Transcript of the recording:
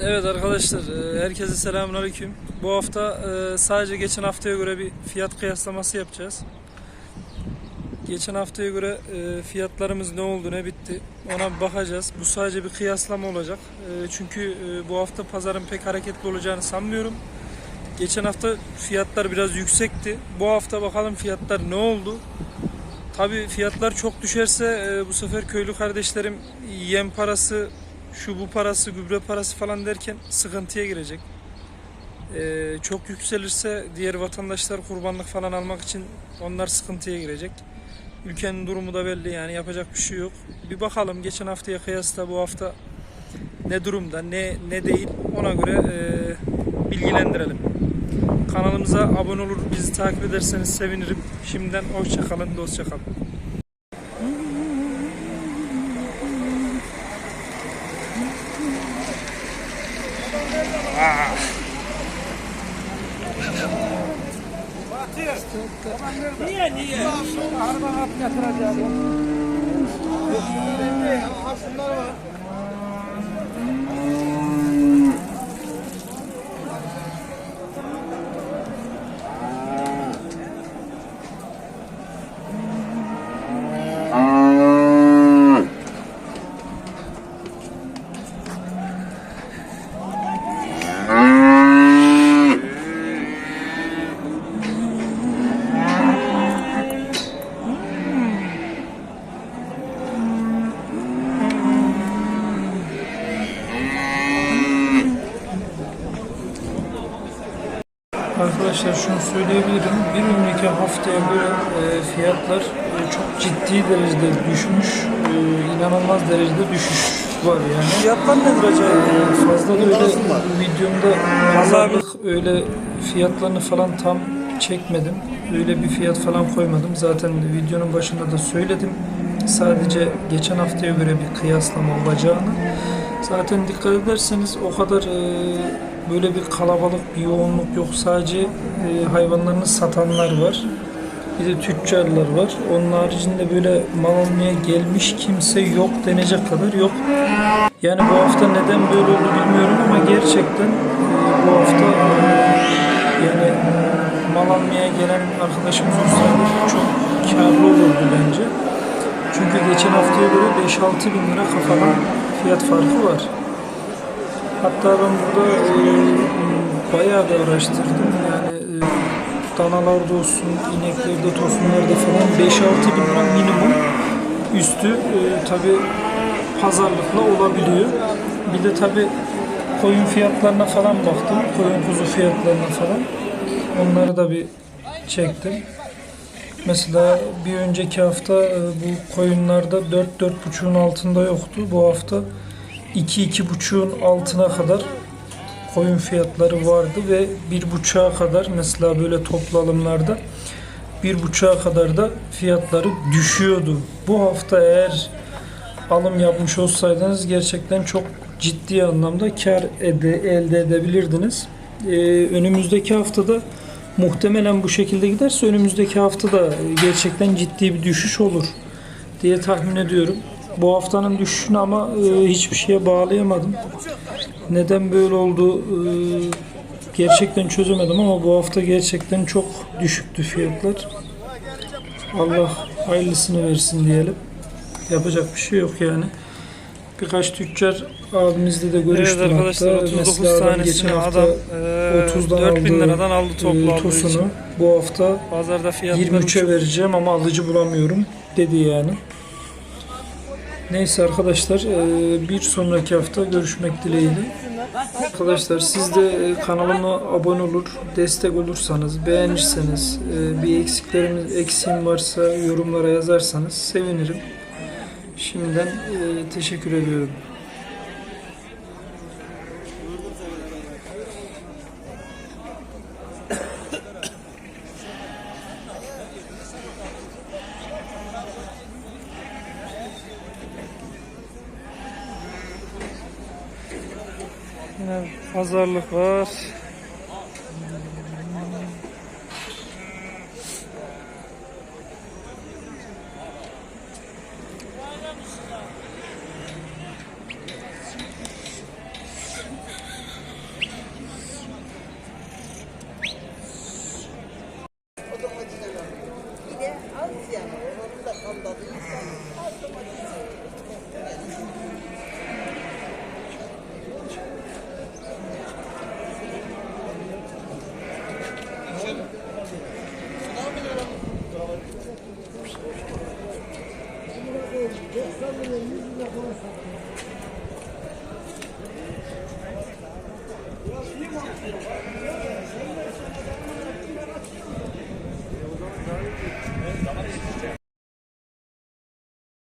Evet arkadaşlar, e, herkese selamünaleyküm. Bu hafta e, sadece geçen haftaya göre bir fiyat kıyaslaması yapacağız. Geçen haftaya göre e, fiyatlarımız ne oldu, ne bitti ona bakacağız. Bu sadece bir kıyaslama olacak. Çünkü bu hafta pazarın pek hareketli olacağını sanmıyorum. Geçen hafta fiyatlar biraz yüksekti. Bu hafta bakalım fiyatlar ne oldu? Tabii fiyatlar çok düşerse bu sefer köylü kardeşlerim yem parası, şu bu parası, gübre parası falan derken sıkıntıya girecek. E, çok yükselirse diğer vatandaşlar kurbanlık falan almak için onlar sıkıntıya girecek. Ülkenin durumu da belli yani yapacak bir şey yok. Bir bakalım geçen haftaya kıyasla bu hafta ne durumda, ne ne değil ona göre e, bilgilendirelim. Kanalımıza abone olur, bizi takip ederseniz sevinirim. Şimdiden hoşça kalın, dostça. Niye niye? Araba at yatıracağım. Şunlar var. Arkadaşlar şunu söyleyebilirim. Bir önceki haftaya göre e, fiyatlar e, çok ciddi derecede düşmüş. E, inanılmaz derecede düşüş var yani. Fiyatlar nedir acaba? E, fazla da öyle videomda pazarlık öyle fiyatlarını falan tam çekmedim. Öyle bir fiyat falan koymadım. Zaten videonun başında da söyledim. Sadece geçen haftaya göre bir kıyaslama olacağını. Zaten dikkat ederseniz o kadar e, böyle bir kalabalık, bir yoğunluk yok. Sadece e, hayvanlarını satanlar var. Bir de tüccarlar var. Onun haricinde böyle mal almaya gelmiş kimse yok denecek kadar yok. Yani bu hafta neden böyle oldu bilmiyorum ama gerçekten e, bu hafta yani mal almaya gelen arkadaşımız olsaydı çok karlı olurdu bence. Çünkü geçen haftaya göre 5-6 bin lira kafadan fiyat farkı var. Hatta ben burada e, bayağı bir araştırdım. Yani e, danalarda olsun, ineklerde, tosunlarda falan 5-6 bin lira minimum üstü e, tabi pazarlıkla olabiliyor. Bir de tabi koyun fiyatlarına falan baktım. Koyun kuzu fiyatlarına falan. Onları da bir çektim. Mesela bir önceki hafta e, bu koyunlarda 4-4,5'un altında yoktu. Bu hafta 2-2,5'un altına kadar koyun fiyatları vardı ve 1,5'a kadar mesela böyle toplu alımlarda 1,5'a kadar da fiyatları düşüyordu. Bu hafta eğer alım yapmış olsaydınız gerçekten çok ciddi anlamda kar ede, elde edebilirdiniz. Ee, önümüzdeki haftada muhtemelen bu şekilde giderse önümüzdeki haftada gerçekten ciddi bir düşüş olur diye tahmin ediyorum. Bu haftanın düşüşünü ama e, hiçbir şeye bağlayamadım. Neden böyle oldu e, gerçekten çözemedim ama bu hafta gerçekten çok düşüktü fiyatlar. Allah hayırlısını versin diyelim. Yapacak bir şey yok yani. Birkaç tüccar abimizle de görüştüm Evet arkadaşlar hatta. 39 Mesela adam geçen hafta adam e, 30'dan 4000 aldığı, liradan aldı toplu e, tosunu. Bu hafta Pazarda fiyatları 23'e vereceğim ama alıcı bulamıyorum dedi yani. Neyse arkadaşlar e, bir sonraki hafta görüşmek dileğiyle. Arkadaşlar siz de e, kanalıma abone olur, destek olursanız, beğenirseniz, e, bir eksiklerimiz, eksiğim varsa yorumlara yazarsanız sevinirim. Şimdiden teşekkür ediyorum. Yine pazarlık var. Biraz iyi mi?